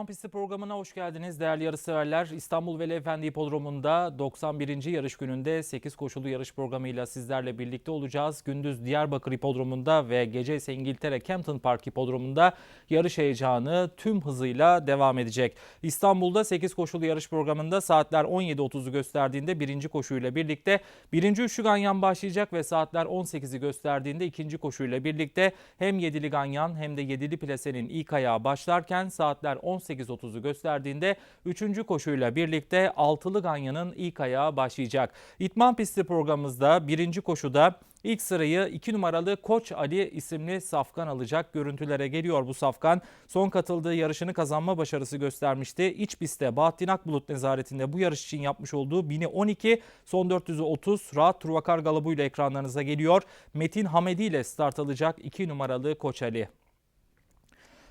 İtman Pisti programına hoş geldiniz değerli yarışseverler. İstanbul Veli Efendi Hipodromu'nda 91. yarış gününde 8 koşulu yarış programıyla sizlerle birlikte olacağız. Gündüz Diyarbakır Hipodromu'nda ve gece ise İngiltere Campton Park Hipodromu'nda yarış heyecanı tüm hızıyla devam edecek. İstanbul'da 8 koşulu yarış programında saatler 17.30'u gösterdiğinde birinci koşuyla birlikte birinci üçlü ganyan başlayacak ve saatler 18'i gösterdiğinde ikinci koşuyla birlikte hem yedili ganyan hem de yedili plasenin ilk ayağı başlarken saatler 18.30'u gösterdiğinde 3. koşuyla birlikte altılı ganyanın ilk ayağı başlayacak. İtman pisti programımızda birinci koşuda ilk sırayı 2 numaralı Koç Ali isimli safkan alacak. Görüntülere geliyor bu safkan. Son katıldığı yarışını kazanma başarısı göstermişti. İç pistte Bahattin Akbulut nezaretinde bu yarış için yapmış olduğu 1000'i 12 son 400'ü 30 rahat Turvakar galabuyla ekranlarınıza geliyor. Metin Hamedi ile start alacak 2 numaralı Koç Ali.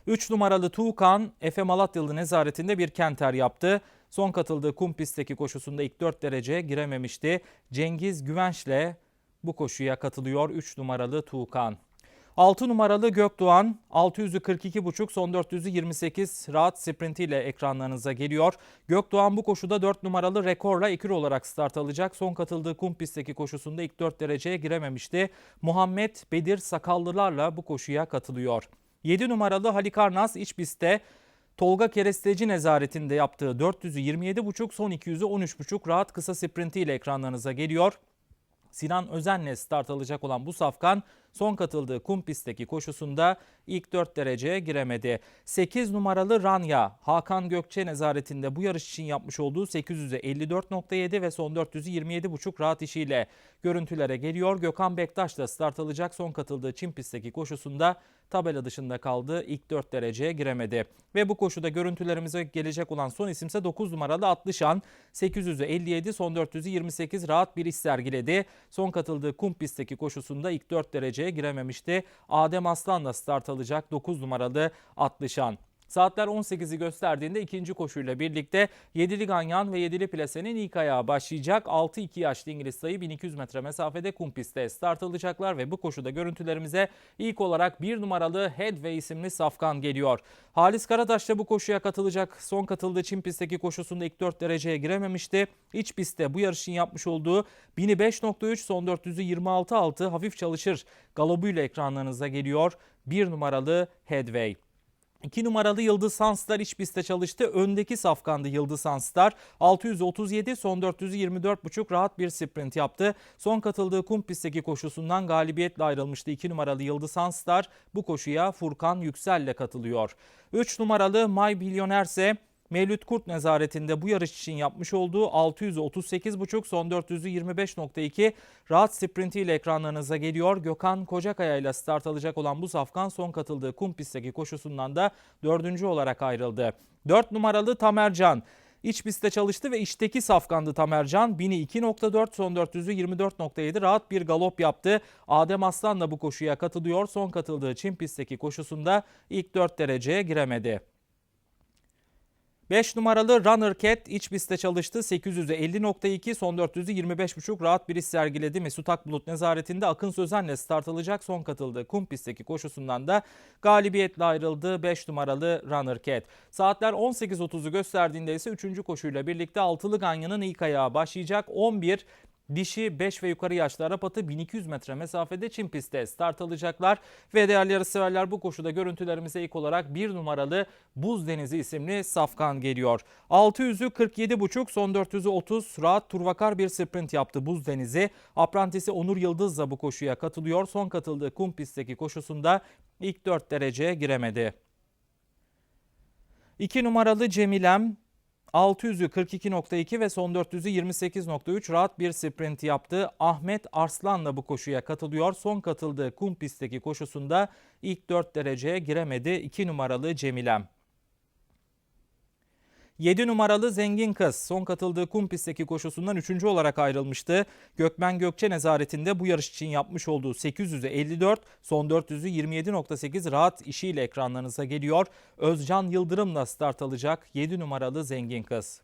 3 numaralı Tuğkan Efe Malatyalı nezaretinde bir kenter yaptı. Son katıldığı kum pistteki koşusunda ilk 4 derece girememişti. Cengiz Güvenç'le bu koşuya katılıyor 3 numaralı Tuğkan. 6 numaralı Gökdoğan 600'ü 42,5 son 400'ü 28 rahat sprintiyle ekranlarınıza geliyor. Gökdoğan bu koşuda 4 numaralı rekorla ekür olarak start alacak. Son katıldığı kum pistteki koşusunda ilk 4 dereceye girememişti. Muhammed Bedir Sakallılarla bu koşuya katılıyor. 7 numaralı Halikarnas iç pistte Tolga Keresteci nezaretinde yaptığı 400'ü 27,5 son 200'ü 13,5 rahat kısa sprintiyle ekranlarınıza geliyor. Sinan Özen'le start alacak olan bu safkan son katıldığı kum pistteki koşusunda ilk 4 dereceye giremedi. 8 numaralı Ranya Hakan Gökçe nezaretinde bu yarış için yapmış olduğu 800'e 54.7 ve son 400'ü 27.5 rahat işiyle görüntülere geliyor. Gökhan Bektaş da start alacak son katıldığı çim pistteki koşusunda tabela dışında kaldı. İlk 4 dereceye giremedi. Ve bu koşuda görüntülerimize gelecek olan son isimse 9 numaralı Atlışan. 800'ü 57 son 400'ü 28 rahat bir iş sergiledi. Son katıldığı kum pistteki koşusunda ilk 4 dereceye girememişti. Adem Aslan'la start alacak 9 numaralı Atlışan. Saatler 18'i gösterdiğinde ikinci koşuyla birlikte 7'li Ganyan ve 7'li Plase'nin ilk ayağı başlayacak. 6-2 yaşlı İngiliz sayı 1200 metre mesafede kum pistte start alacaklar ve bu koşuda görüntülerimize ilk olarak 1 numaralı Headway isimli safkan geliyor. Halis Karataş da bu koşuya katılacak. Son katıldığı Çin pistteki koşusunda ilk 4 dereceye girememişti. İç pistte bu yarışın yapmış olduğu 1000'i 5.3 son 400'ü 26.6 hafif çalışır galobuyla ekranlarınıza geliyor. 1 numaralı Headway. 2 numaralı Yıldız Sanstar iç pistte çalıştı. Öndeki safkandı Yıldız Sanstar. 637 son 424,5 rahat bir sprint yaptı. Son katıldığı kum pistteki koşusundan galibiyetle ayrılmıştı 2 numaralı Yıldız Sanstar. Bu koşuya Furkan Yüksel ile katılıyor. 3 numaralı My Milyoner ise Mevlüt Kurt nezaretinde bu yarış için yapmış olduğu 638,5 son 400'ü 25.2 rahat sprintiyle ekranlarınıza geliyor. Gökhan Kocakaya ile start alacak olan bu safkan son katıldığı kum pistteki koşusundan da dördüncü olarak ayrıldı. 4 numaralı Tamercan İç pistte çalıştı ve içteki safkandı Tamercan. 1000'i 2.4 son 400'ü 24.7 rahat bir galop yaptı. Adem Aslan da bu koşuya katılıyor. Son katıldığı Çin pistteki koşusunda ilk 4 dereceye giremedi. 5 numaralı Runner Cat iç pistte çalıştı. 800'ü 50.2 son 400'ü 25.5 rahat bir iş sergiledi. Mesut Akbulut nezaretinde Akın Sözen'le start alacak. Son katıldığı kum pistteki koşusundan da galibiyetle ayrıldı 5 numaralı Runner Cat. Saatler 18.30'u gösterdiğinde ise 3. koşuyla birlikte altılı ganyanın ilk ayağı başlayacak. 11 Dişi 5 ve yukarı yaşlı Arap atı 1200 metre mesafede Çin pistte start alacaklar. Ve değerli yarışseverler bu koşuda görüntülerimize ilk olarak 1 numaralı Buz Denizi isimli safkan geliyor. 600'ü 47,5 son 400'ü 30 rahat turvakar bir sprint yaptı Buz Denizi. Aprantisi Onur Yıldız da bu koşuya katılıyor. Son katıldığı kum pistteki koşusunda ilk 4 dereceye giremedi. 2 numaralı Cemilem 600'ü 42.2 ve son 400'ü 28.3 rahat bir sprint yaptı. Ahmet Arslan'la bu koşuya katılıyor. Son katıldığı kum pistteki koşusunda ilk 4 dereceye giremedi 2 numaralı Cemilem. 7 numaralı Zengin Kız son katıldığı kum pistteki koşusundan 3. olarak ayrılmıştı. Gökmen Gökçe nezaretinde bu yarış için yapmış olduğu 800'ü 54, son 400'ü 27.8 rahat işiyle ekranlarınıza geliyor. Özcan Yıldırım'la start alacak 7 numaralı Zengin Kız.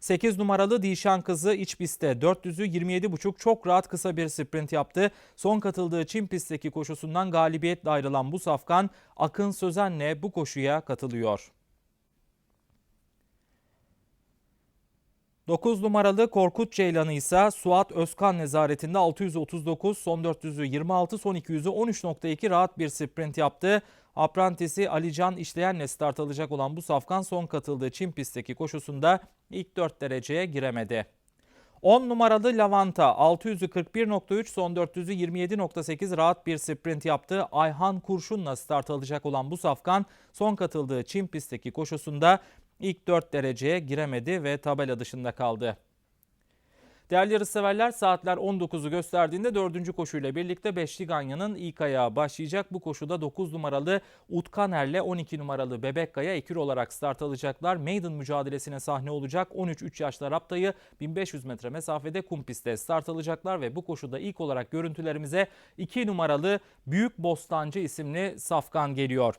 8 numaralı Dişan kızı iç pistte 400'ü 27.5 çok rahat kısa bir sprint yaptı. Son katıldığı Çin pistteki koşusundan galibiyetle ayrılan bu safkan Akın Sözen'le bu koşuya katılıyor. 9 numaralı Korkut Ceylanı ise Suat Özkan nezaretinde 639, son 400'ü 26, son 200'ü 13.2 rahat bir sprint yaptı. Aprantisi Alican İşleyen'le start alacak olan bu safkan son katıldığı Çin pistteki koşusunda ilk 4 dereceye giremedi. 10 numaralı Lavanta 600'ü 41.3 son 400'ü 27.8 rahat bir sprint yaptı. Ayhan Kurşun'la start alacak olan bu safkan son katıldığı Çin pistteki koşusunda ilk 4 dereceye giremedi ve tabela dışında kaldı. Değerli yarışseverler saatler 19'u gösterdiğinde 4. koşuyla birlikte Beşli Ganyan'ın ilk ayağı başlayacak. Bu koşuda 9 numaralı Utkaner'le 12 numaralı Bebekkaya ekür olarak start alacaklar. Maiden mücadelesine sahne olacak. 13-3 yaşlı Rapta'yı 1500 metre mesafede kum pistte start alacaklar ve bu koşuda ilk olarak görüntülerimize 2 numaralı Büyük Bostancı isimli safkan geliyor.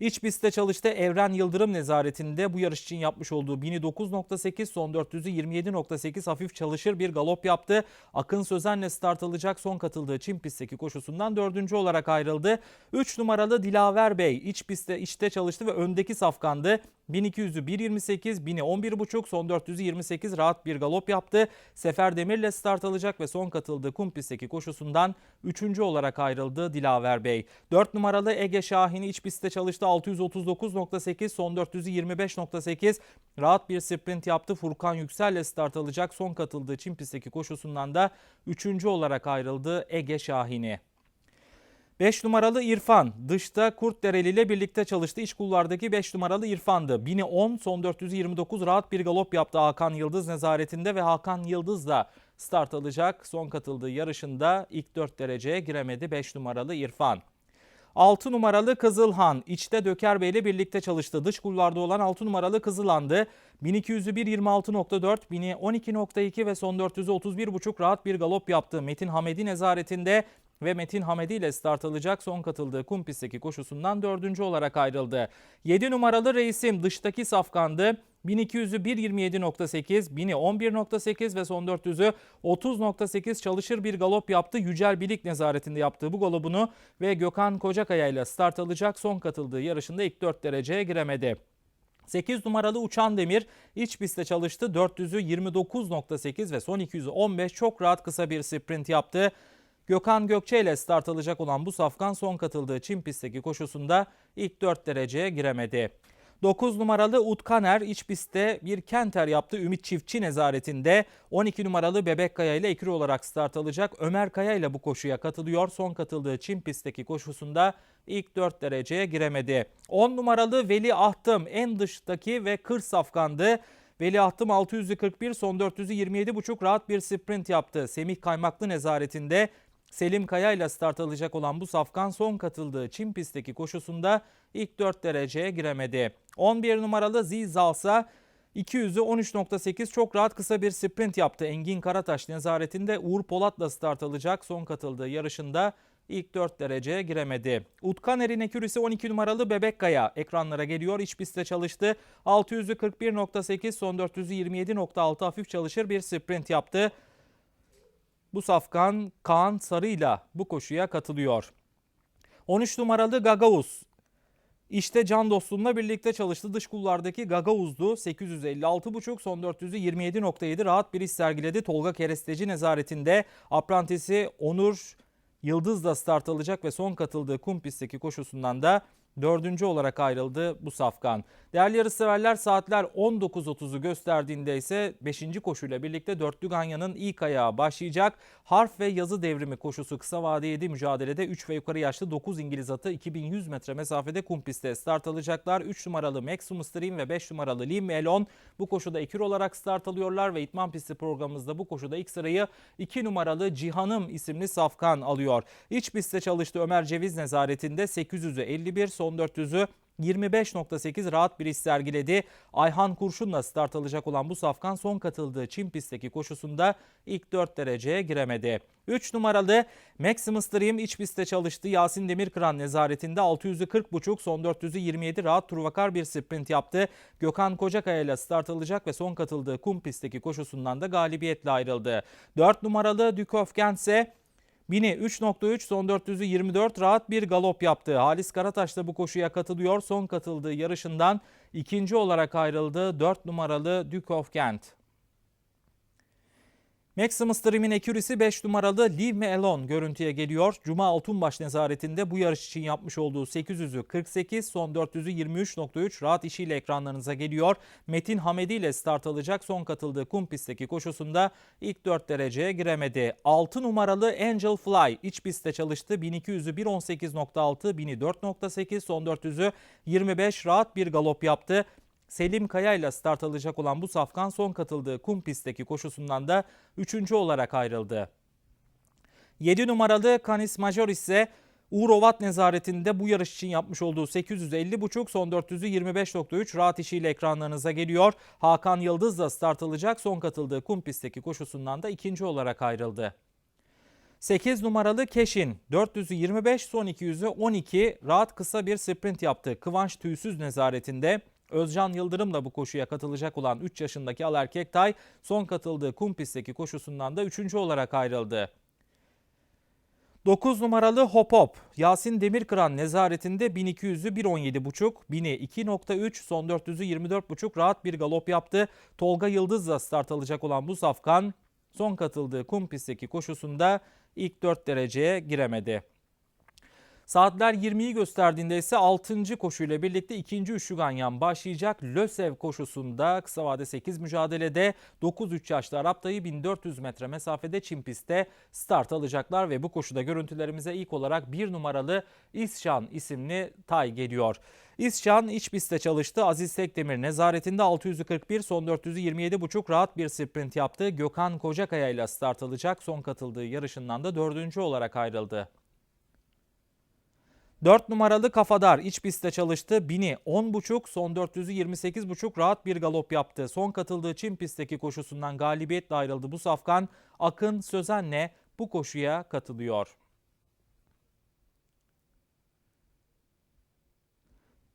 İç pistte çalıştı. Evren Yıldırım nezaretinde bu yarış için yapmış olduğu 1009.8 son 400'ü 27.8 hafif çalışır bir galop yaptı. Akın Sözen'le start alacak son katıldığı Çin pistteki koşusundan dördüncü olarak ayrıldı. 3 numaralı Dilaver Bey iç pistte içte çalıştı ve öndeki safkandı. 1200'ü 1.28, 1000'i 11.5, son 400'ü 28 rahat bir galop yaptı. Sefer Demir'le start alacak ve son katıldığı kum pistteki koşusundan 3. olarak ayrıldı Dilaver Bey. 4 numaralı Ege Şahin iç pistte çalıştı 639.8, son 400'ü 25.8 rahat bir sprint yaptı. Furkan Yüksel'le start alacak son katıldığı Çin pistteki koşusundan da 3. olarak ayrıldı Ege Şahin'i. 5 numaralı İrfan dışta Kurtdereli ile birlikte çalıştı. İç kullardaki 5 numaralı İrfan'dı. 1000'i 10 son 429 rahat bir galop yaptı Hakan Yıldız nezaretinde ve Hakan Yıldız da start alacak. Son katıldığı yarışında ilk 4 dereceye giremedi 5 numaralı İrfan. 6 numaralı Kızılhan içte Döker Bey ile birlikte çalıştı. Dış kulvarda olan 6 numaralı Kızılhan'dı. 1200'ü 1.26.4, 1000'i 12.2 ve son 400'ü 31.5 rahat bir galop yaptı. Metin Hamedi nezaretinde ve Metin Hamedi ile start alacak son katıldığı kum pistteki koşusundan dördüncü olarak ayrıldı. 7 numaralı reisim dıştaki safkandı. 1200'ü 1.27.8, 1000'i 11.8 ve son 400'ü 30.8 çalışır bir galop yaptı. Yücel Bilik nezaretinde yaptığı bu galopunu ve Gökhan Kocakaya ile start alacak son katıldığı yarışında ilk 4 dereceye giremedi. 8 numaralı Uçan Demir iç pistte çalıştı. 400'ü 29.8 ve son 200'ü 15 çok rahat kısa bir sprint yaptı. Gökhan Gökçe ile start alacak olan bu safkan son katıldığı Çin pistteki koşusunda ilk 4 dereceye giremedi. 9 numaralı Utkaner iç pistte bir kenter yaptı. Ümit Çiftçi nezaretinde 12 numaralı Bebek Kaya ile ikili olarak start alacak. Ömer Kaya ile bu koşuya katılıyor. Son katıldığı Çin pistteki koşusunda ilk 4 dereceye giremedi. 10 numaralı Veli Ahtım en dıştaki ve kır safkandı. Veli Ahtım 641 son 400'ü 27,5 rahat bir sprint yaptı. Semih Kaymaklı nezaretinde Selim Kaya ile start alacak olan bu safkan son katıldığı Çin pistteki koşusunda ilk 4 dereceye giremedi. 11 numaralı Zizalsa 200'ü 13.8 çok rahat kısa bir sprint yaptı. Engin Karataş nezaretinde Uğur Polat'la start alacak son katıldığı yarışında ilk 4 dereceye giremedi. Utkaner'in ekürisi 12 numaralı Bebek Kaya ekranlara geliyor. İç pistte çalıştı. 600'ü 41.8 son 400'ü 27.6 hafif çalışır bir sprint yaptı. Bu safkan Kaan Sarı'yla bu koşuya katılıyor. 13 numaralı Gagavuz işte Can Dostum'la birlikte çalıştı. Dış kullardaki Gagavuz'du. 856,5 son 400'ü 27.7 rahat bir iş sergiledi. Tolga Keresteci nezaretinde aprantisi Onur Yıldız da start alacak ve son katıldığı kum pistteki koşusundan da dördüncü olarak ayrıldı bu safkan. Değerli yarışseverler saatler 19.30'u gösterdiğinde ise 5. koşuyla birlikte dörtlü Ganya'nın ilk ayağı başlayacak. Harf ve yazı devrimi koşusu kısa vade 7 mücadelede 3 ve yukarı yaşlı 9 İngiliz atı 2100 metre mesafede kum pistte start alacaklar. 3 numaralı Maximum Stream ve 5 numaralı Lim Elon bu koşuda ekür olarak start alıyorlar ve İtman Pisti programımızda bu koşuda ilk sırayı 2 numaralı Cihanım isimli safkan alıyor. İç pistte çalıştı Ömer Ceviz nezaretinde 800'ü 51 son 400'ü 25.8 rahat bir iş sergiledi. Ayhan Kurşun'la start alacak olan bu safkan son katıldığı Çin pistteki koşusunda ilk 4 dereceye giremedi. 3 numaralı Maximus Stream iç pistte çalıştı. Yasin Demirkıran nezaretinde 600'ü 40.5 son 400'ü 27 rahat turvakar bir sprint yaptı. Gökhan Kocakaya ile start alacak ve son katıldığı kum pistteki koşusundan da galibiyetle ayrıldı. 4 numaralı Dükofgen ise Bini 3.3 son 400'ü 24 rahat bir galop yaptı. Halis Karataş da bu koşuya katılıyor. Son katıldığı yarışından ikinci olarak ayrıldı 4 numaralı Duke of Kent. Maximus Dream'in ekürisi 5 numaralı Leave Me Alone görüntüye geliyor. Cuma Altunbaş nezaretinde bu yarış için yapmış olduğu 800'ü 48, son 400'ü 23.3 rahat işiyle ekranlarınıza geliyor. Metin Hamedi ile start alacak. Son katıldığı kum pistteki koşusunda ilk 4 dereceye giremedi. 6 numaralı Angel Fly iç pistte çalıştı. 1200'ü 1.18.6, 1000'i 4.8, son 400'ü 25 rahat bir galop yaptı. Selim Kaya ile start alacak olan bu safkan son katıldığı kum pistteki koşusundan da 3. olarak ayrıldı. 7 numaralı Canis Major ise Uğur Ovat nezaretinde bu yarış için yapmış olduğu 850.5 son 400'ü 25.3 rahat işiyle ekranlarınıza geliyor. Hakan Yıldız da start alacak son katıldığı kum pistteki koşusundan da ikinci olarak ayrıldı. 8 numaralı Keşin 400'ü 25 son 200'ü 12 rahat kısa bir sprint yaptı. Kıvanç Tüysüz nezaretinde Özcan Yıldırım da bu koşuya katılacak olan 3 yaşındaki Al Erkek Tay son katıldığı kum pistteki koşusundan da 3. olarak ayrıldı. 9 numaralı Hop Hop Yasin Demirkıran nezaretinde 1200'ü 1.17.5, 1000'i 2.3, son 400'ü 24.5 rahat bir galop yaptı. Tolga Yıldız da start alacak olan bu safkan son katıldığı kum pistteki koşusunda ilk 4 dereceye giremedi. Saatler 20'yi gösterdiğinde ise 6. koşuyla birlikte 2. üçlü ganyan başlayacak. Lösev koşusunda kısa vade 8 mücadelede 9-3 yaşlı Arap dayı 1400 metre mesafede çim pistte start alacaklar ve bu koşuda görüntülerimize ilk olarak 1 numaralı İsşan isimli tay geliyor. İsşan iç pistte çalıştı. Aziz Tekdemir nezaretinde 641 son 400'ü 27,5 rahat bir sprint yaptı. Gökhan Kocakaya ile start alacak. Son katıldığı yarışından da dördüncü olarak ayrıldı. 4 numaralı Kafadar iç pistte çalıştı. 1000'i 10.5 son 400'ü 28.5 rahat bir galop yaptı. Son katıldığı çim pistteki koşusundan galibiyetle ayrıldı bu safkan. Akın Sözen'le bu koşuya katılıyor.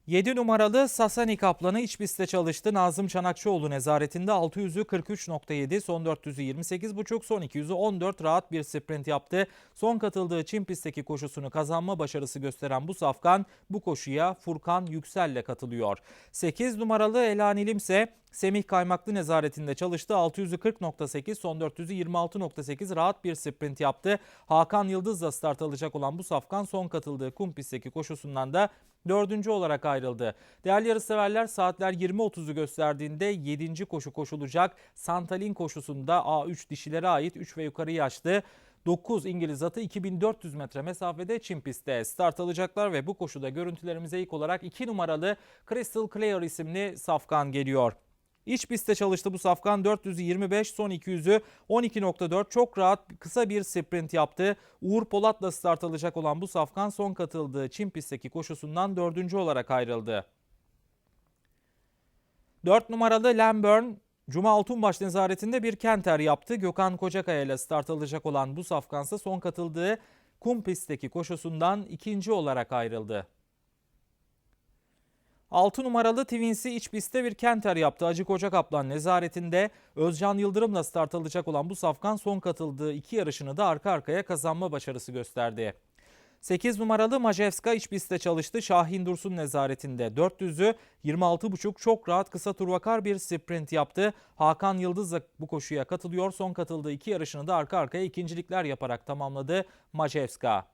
7 numaralı Sasani Kaplan'ı iç pistte çalıştı. Nazım Çanakçıoğlu nezaretinde 600'ü 43.7, son 400'ü 28.5, son 200'ü 14 rahat bir sprint yaptı. Son katıldığı Çin pistteki koşusunu kazanma başarısı gösteren bu safkan bu koşuya Furkan Yüksel'le katılıyor. 8 numaralı Elanilim ise Semih Kaymaklı nezaretinde çalıştı. 640.8 son 400'ü 26.8 rahat bir sprint yaptı. Hakan Yıldız da start alacak olan bu safkan son katıldığı kum pistteki koşusundan da dördüncü olarak ayrıldı. Değerli yarışseverler saatler 20.30'u gösterdiğinde 7. koşu koşulacak. Santalin koşusunda A3 dişilere ait 3 ve yukarı yaşlı 9 İngiliz atı 2400 metre mesafede Çin pistte start alacaklar ve bu koşuda görüntülerimize ilk olarak 2 numaralı Crystal Clear isimli safkan geliyor. İç pistte çalıştı bu safkan 425 son 200'ü 12.4 çok rahat kısa bir sprint yaptı. Uğur Polat'la start alacak olan bu safkan son katıldığı Çin pistteki koşusundan dördüncü olarak ayrıldı. 4 numaralı Lamburn Cuma Altunbaş nezaretinde bir kenter yaptı. Gökhan Kocakaya ile start alacak olan bu safkansa son katıldığı kum pistteki koşusundan ikinci olarak ayrıldı. 6 numaralı Twins'i iç pistte bir kenter yaptı. Acı Koca Kaplan nezaretinde Özcan Yıldırım'la start alacak olan bu safkan son katıldığı iki yarışını da arka arkaya kazanma başarısı gösterdi. 8 numaralı Majewska iç pistte çalıştı. Şahin Dursun nezaretinde 400'ü 26.5 çok rahat kısa turvakar bir sprint yaptı. Hakan Yıldız da bu koşuya katılıyor. Son katıldığı iki yarışını da arka arkaya ikincilikler yaparak tamamladı Majewska.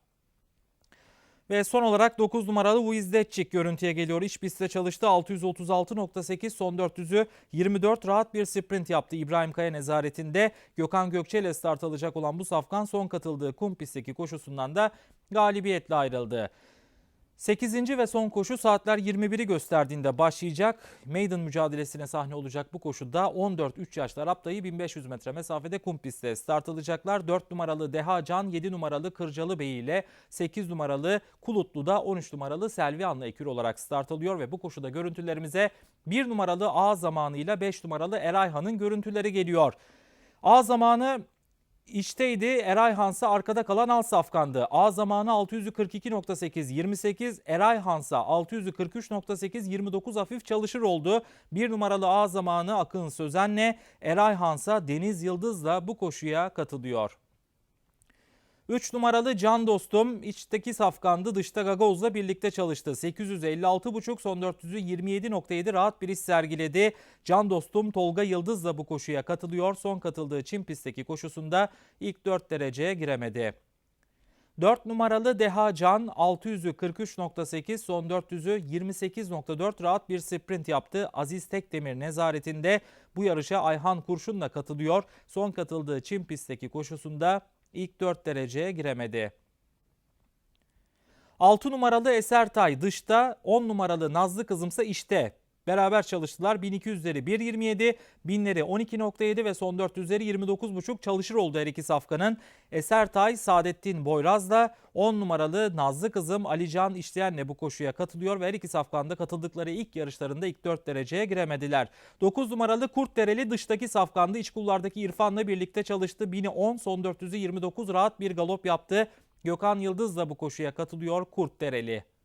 Ve son olarak 9 numaralı Wizdetçik görüntüye geliyor. İç pistte çalıştı. 636.8 son 400'ü 24 rahat bir sprint yaptı. İbrahim Kaya nezaretinde Gökhan Gökçe ile start alacak olan bu safkan son katıldığı kum pistteki koşusundan da galibiyetle ayrıldı. 8. ve son koşu saatler 21'i gösterdiğinde başlayacak. Maiden mücadelesine sahne olacak bu koşuda 14-3 yaşlı Arap dayı 1500 metre mesafede kum pistte start alacaklar. 4 numaralı Deha Can, 7 numaralı Kırcalı Bey ile 8 numaralı Kulutlu'da 13 numaralı Selvi Anlı Ekür olarak start alıyor ve bu koşuda görüntülerimize 1 numaralı A zamanıyla 5 numaralı Erayhan'ın görüntüleri geliyor. A zamanı İçteydi Eray Hansa arkada kalan Al Safkan'dı. A zamanı 642.8 28 Eray Hansa 643.8 29 hafif çalışır oldu. Bir numaralı A zamanı Akın Sözen'le Eray Hansa Deniz Yıldız'la bu koşuya katılıyor. 3 numaralı Can Dostum içteki safkandı dışta Gagoz'la birlikte çalıştı. 856,5 son 400'ü 27.7 rahat bir iş sergiledi. Can Dostum Tolga Yıldız'la bu koşuya katılıyor. Son katıldığı Çin pistteki koşusunda ilk 4 dereceye giremedi. 4 numaralı Deha Can 600'ü 43.8 son 400'ü 28.4 rahat bir sprint yaptı. Aziz Tekdemir nezaretinde bu yarışa Ayhan Kurşun'la katılıyor. Son katıldığı Çin pistteki koşusunda ilk 4 dereceye giremedi. 6 numaralı Esertay dışta 10 numaralı Nazlı Kızımsa işte. Beraber çalıştılar. 1200'leri 1.27, 1000'leri 12.7 ve son 400'leri 29.5 çalışır oldu her iki safkanın. Esertay, Saadettin Boyraz'la 10 numaralı Nazlı Kızım Alican İşleyen'le bu koşuya katılıyor ve her iki safkanda katıldıkları ilk yarışlarında ilk 4 dereceye giremediler. 9 numaralı Kurtdereli dıştaki safkanda iç kullardaki İrfan'la birlikte çalıştı. 1000'i 10, son 400'ü 29 rahat bir galop yaptı. Gökhan Yıldız da bu koşuya katılıyor Kurtdereli.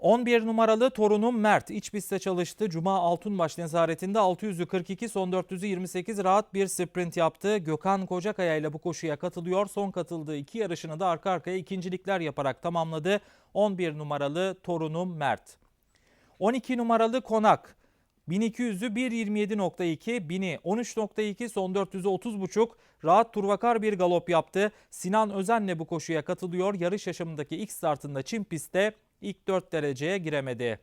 11 numaralı torunum Mert iç pistte çalıştı. Cuma Altunbaş nezaretinde 600'ü 42 son 400'ü 28 rahat bir sprint yaptı. Gökhan Kocakaya ile bu koşuya katılıyor. Son katıldığı iki yarışını da arka arkaya ikincilikler yaparak tamamladı. 11 numaralı torunum Mert. 12 numaralı Konak 1200'ü 1.27.2, 1000'i 13.2, son 400'ü 30.5 rahat turvakar bir galop yaptı. Sinan Özen'le bu koşuya katılıyor. Yarış yaşamındaki ilk startında Çin pistte ilk 4 dereceye giremedi.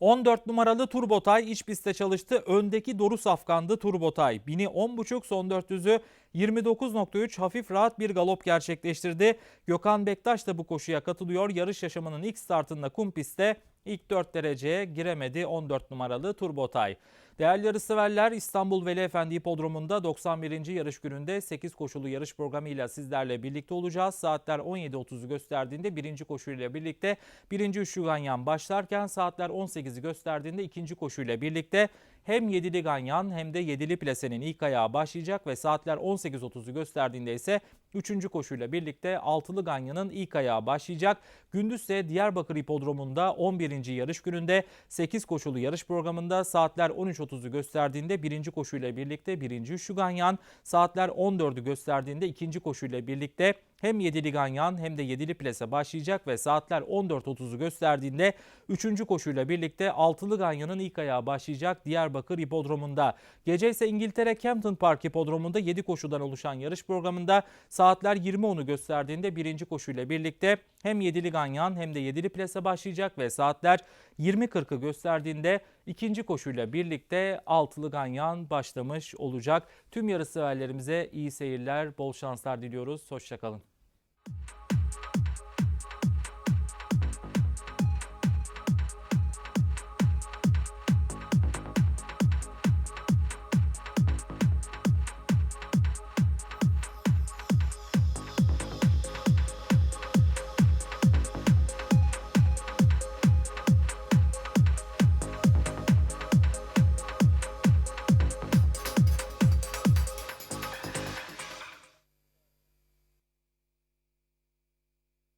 14 numaralı Turbotay iç pistte çalıştı. Öndeki Doru Safkan'dı Turbotay. 1000'i 10.5 son 400'ü 29.3 hafif rahat bir galop gerçekleştirdi. Gökhan Bektaş da bu koşuya katılıyor. Yarış yaşamının ilk startında kum pistte ilk 4 dereceye giremedi 14 numaralı Turbotay. Değerli yarışseverler İstanbul Veli Efendi Hipodromu'nda 91. yarış gününde 8 koşulu yarış programıyla sizlerle birlikte olacağız. Saatler 17.30'u gösterdiğinde birinci koşuyla birlikte birinci üçlü ganyan başlarken saatler 18'i gösterdiğinde ikinci koşuyla birlikte hem yedili ganyan hem de yedili plasenin ilk ayağı başlayacak ve saatler 18.30'u gösterdiğinde ise 3. koşuyla birlikte altılı ganyanın ilk ayağı başlayacak. Gündüz ise Diyarbakır Hipodromu'nda 11. yarış gününde 8 koşulu yarış programında saatler 13.30'u gösterdiğinde 1. koşuyla birlikte 1. üçlü ganyan, saatler 14'ü gösterdiğinde 2. koşuyla birlikte hem yedili ganyan hem de yedili plase başlayacak ve saatler 14.30'u gösterdiğinde 3. koşuyla birlikte altılı ganyanın ilk ayağı başlayacak Diyarbakır Hipodromu'nda. Gece ise İngiltere Campton Park Hipodromu'nda 7 koşudan oluşan yarış programında saatler 20.10'u gösterdiğinde birinci koşuyla birlikte hem yedili ganyan hem de yedili plase başlayacak ve saatler 20.40'ı gösterdiğinde ikinci koşuyla birlikte altılı ganyan başlamış olacak. Tüm yarış severlerimize iyi seyirler, bol şanslar diliyoruz. Hoşçakalın.